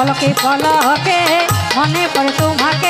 পলকে পলকে মনে পড়ে তোমাকে।